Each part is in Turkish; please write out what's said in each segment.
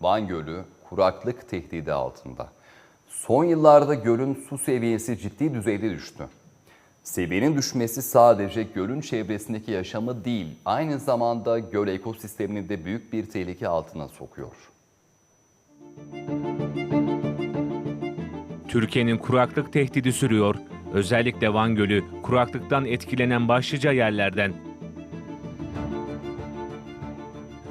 Van Gölü kuraklık tehdidi altında. Son yıllarda gölün su seviyesi ciddi düzeyde düştü. Seviyenin düşmesi sadece gölün çevresindeki yaşamı değil, aynı zamanda göl ekosistemini de büyük bir tehlike altına sokuyor. Türkiye'nin kuraklık tehdidi sürüyor. Özellikle Van Gölü kuraklıktan etkilenen başlıca yerlerden.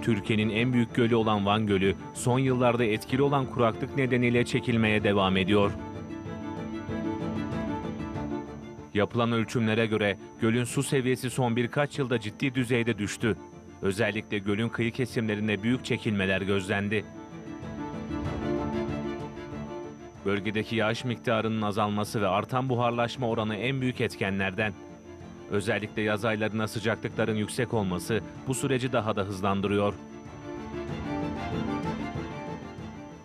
Türkiye'nin en büyük gölü olan Van Gölü son yıllarda etkili olan kuraklık nedeniyle çekilmeye devam ediyor. Yapılan ölçümlere göre gölün su seviyesi son birkaç yılda ciddi düzeyde düştü. Özellikle gölün kıyı kesimlerinde büyük çekilmeler gözlendi. Bölgedeki yağış miktarının azalması ve artan buharlaşma oranı en büyük etkenlerden. Özellikle yaz aylarına sıcaklıkların yüksek olması bu süreci daha da hızlandırıyor.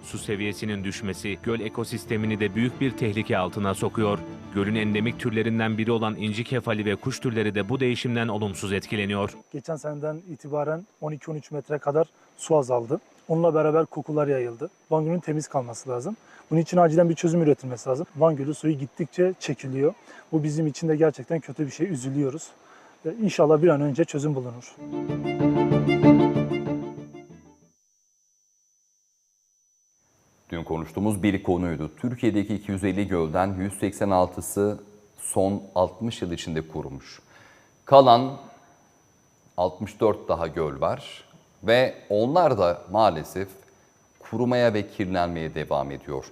Su seviyesinin düşmesi göl ekosistemini de büyük bir tehlike altına sokuyor. Gölün endemik türlerinden biri olan inci kefali ve kuş türleri de bu değişimden olumsuz etkileniyor. Geçen seneden itibaren 12-13 metre kadar su azaldı. Onunla beraber kokular yayıldı. Van Gölü'nün temiz kalması lazım. Bunun için acilen bir çözüm üretilmesi lazım. Van Gölü suyu gittikçe çekiliyor. Bu bizim için de gerçekten kötü bir şey. Üzülüyoruz. İnşallah bir an önce çözüm bulunur. Dün konuştuğumuz bir konuydu. Türkiye'deki 250 gölden 186'sı son 60 yıl içinde kurumuş. Kalan 64 daha göl var ve onlar da maalesef kurumaya ve kirlenmeye devam ediyor.